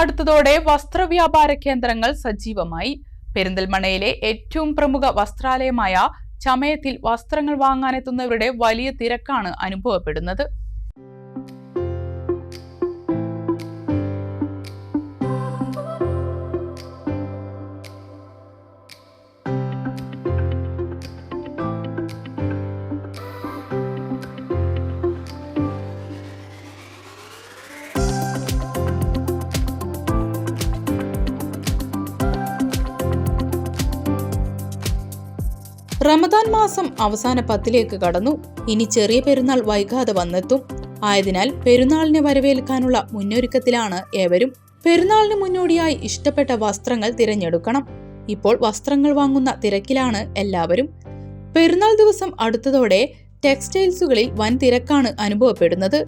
അടുത്തതോടെ വസ്ത്രവ്യാപാര കേന്ദ്രങ്ങൾ സജീവമായി. പെരിന്തൽമണയിലെ ഏറ്റവും പ്രമുഖ വസ്ത്രാലയമായ ചമയത്തിൽ വസ്ത്രങ്ങൾ വാങ്ങാനെത്തുന്നവരുടെ വലിയ തിരക്കാണ് അനുഭവപ്പെടുന്നത്. റമദാൻ മാസം അവസാന പത്തിലേക്ക് കടന്നു. ഇനി ചെറിയ പെരുന്നാൾ വൈകാതെ വന്നെത്തും. ആയതിനാൽ പെരുന്നാളിനെ വരവേൽക്കാനുള്ള മുന്നൊരുക്കത്തിലാണ് ഏവരും. പെരുന്നാളിന് മുന്നോടിയായി ഇഷ്ടപ്പെട്ട വസ്ത്രങ്ങൾ തിരഞ്ഞെടുക്കണം. ഇപ്പോൾ വസ്ത്രങ്ങൾ വാങ്ങുന്ന തിരക്കിലാണ് എല്ലാവരും. പെരുന്നാൾ ദിവസം അടുത്തതോടെ ടെക്സ്റ്റൈൽസുകളിൽ വൻ തിരക്കാണ് അനുഭവപ്പെടുന്നത്.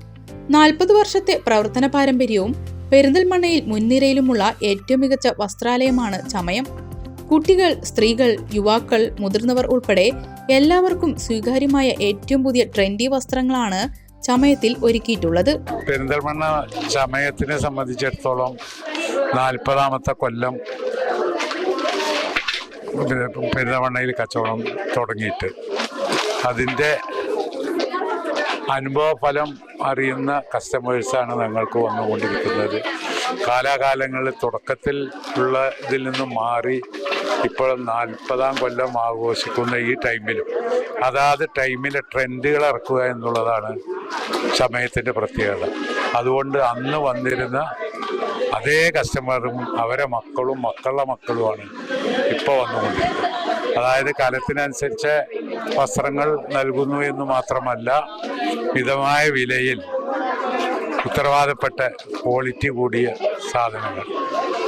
നാൽപ്പത് വർഷത്തെ പ്രവർത്തന പാരമ്പര്യവും പെരിന്തൽമണ്ണയിൽ മുൻനിരയിലുമുള്ള ഏറ്റവും മികച്ച വസ്ത്രാലയമാണ് ചമയം. കുട്ടികൾ സ്ത്രീകൾ യുവാക്കൾ മുതിർന്നവർ ഉൾപ്പെടെ എല്ലാവർക്കും സ്വീകാര്യമായ ഏറ്റവും പുതിയ ട്രെൻഡി വസ്ത്രങ്ങളാണ് ചമയത്തിൽ ഒരുക്കിയിട്ടുള്ളത്. പെരിന്തൽമണ്ണ ചമയത്തിനെ സംബന്ധിച്ചിടത്തോളം നാൽപ്പതാമത്തെ കൊല്ലം പെരിന്തൽമണ്ണയിൽ കച്ചവടം തുടങ്ങിയിട്ട്. അതിന്റെ അനുഭവഫലം അറിയുന്ന കസ്റ്റമേഴ്സാണ് ഞങ്ങൾക്ക് വന്നുകൊണ്ടിരിക്കുന്നത്. കാലാകാലങ്ങളിൽ തുടക്കത്തിൽ ഉള്ള ഇതിൽ നിന്നും മാറി ഇപ്പോൾ നാൽപ്പതാം കൊല്ലം ആഘോഷിക്കുന്ന ഈ ടൈമിലും. അതാത് ടൈമിലെ ട്രെൻഡുകൾ ഇറക്കുക എന്നുള്ളതാണ് സമയത്തിന്റെ പ്രത്യേകത. അതുകൊണ്ട് അന്ന് വന്നിരുന്ന അതേ കസ്റ്റമറും അവരെ മക്കളും മക്കളുടെ മക്കളുമാണ് ഇപ്പോൾ വന്നുകൊണ്ടിരിക്കുന്നത്. അതായത് കാലത്തിനനുസരിച്ച് വസ്ത്രങ്ങൾ നൽകുന്നു എന്ന് മാത്രമല്ല മിതമായ വിലയിൽ ഉത്തരവാദപ്പെട്ട ക്വാളിറ്റി കൂടിയ സാധനങ്ങൾ.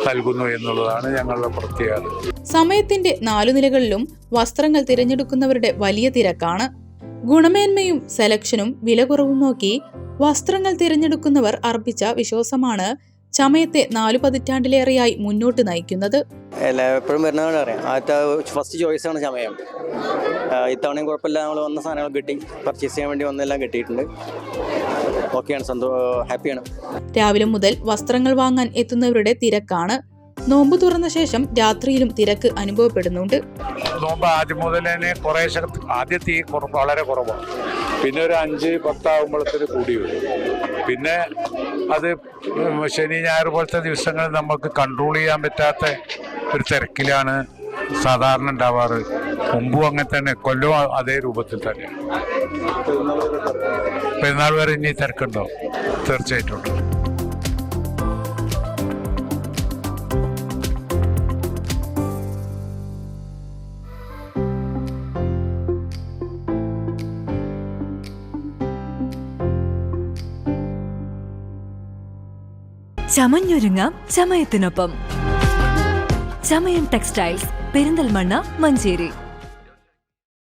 നൽകുന്നു എന്നുള്ളതാണ് ഞങ്ങളുടെ പ്രത്യേകത. സമയത്തിന്റെ നാലു നിലകളിലും വസ്ത്രങ്ങൾ തിരഞ്ഞെടുക്കുന്നവരുടെ വലിയ തിരക്കാണ്. ഗുണമേന്മയും സെലക്ഷനും വില കുറവും നോക്കി വസ്ത്രങ്ങൾ തിരഞ്ഞെടുക്കുന്നവർ അർപ്പിച്ച വിശ്വാസമാണ് ചമയത്തെ നാലു പതിറ്റാണ്ടിലേറെയായി മുന്നോട്ട് നയിക്കുന്നത്. എപ്പോഴും വരുന്നതാണ് അറിയാം ആദ്യത്തെ ഫസ്റ്റ് ചോയ്സാണ് ചമയം. ആ, ഇത്തവണയും കുഴപ്പമില്ല നമ്മൾ വന്ന സാധനങ്ങൾ കിട്ടി. പർച്ചേസ് ചെയ്യാൻ വേണ്ടി വന്നെല്ലാം കിട്ടിയിട്ടുണ്ട്. ഓക്കെയാണ് സന്തോ ഹാപ്പിയാണ്. രാവിലെ മുതൽ വസ്ത്രങ്ങൾ വാങ്ങാൻ എത്തുന്നവരുടെ തിരക്കാണ്. നോമ്പ് തുറന്ന ശേഷം രാത്രിയിലും തിരക്ക് അനുഭവപ്പെടുന്നുണ്ട്. നോമ്പ് ആദ്യം മുതൽ തന്നെ കുറേശ്ശെ ആദ്യത്തെ വളരെ കുറവാണ്. പിന്നെ ഒരു അഞ്ച് പത്താകുമ്പോഴത്തേക്ക് കൂടി വരും. പിന്നെ അത് ശനി ഞായർ പോലത്തെ ദിവസങ്ങളിൽ നമുക്ക് കൺട്രോൾ ചെയ്യാൻ പറ്റാത്ത ഒരു തിരക്കിലാണ് സാധാരണ ഉണ്ടാവാറ്. മുമ്പും അങ്ങനെ തന്നെ കൊല്ലവും അതേ രൂപത്തിൽ തന്നെ പെരുന്നാൾ വരെ ഇനി തിരക്കുണ്ടോ? തീർച്ചയായിട്ടും ഉണ്ട്. ചമഞ്ഞൊരുങ്ങാം ചമയത്തിനൊപ്പം. ചമയം ടെക്സ്റ്റൈൽസ് പെരിന്തൽമണ്ണ മഞ്ചേരി.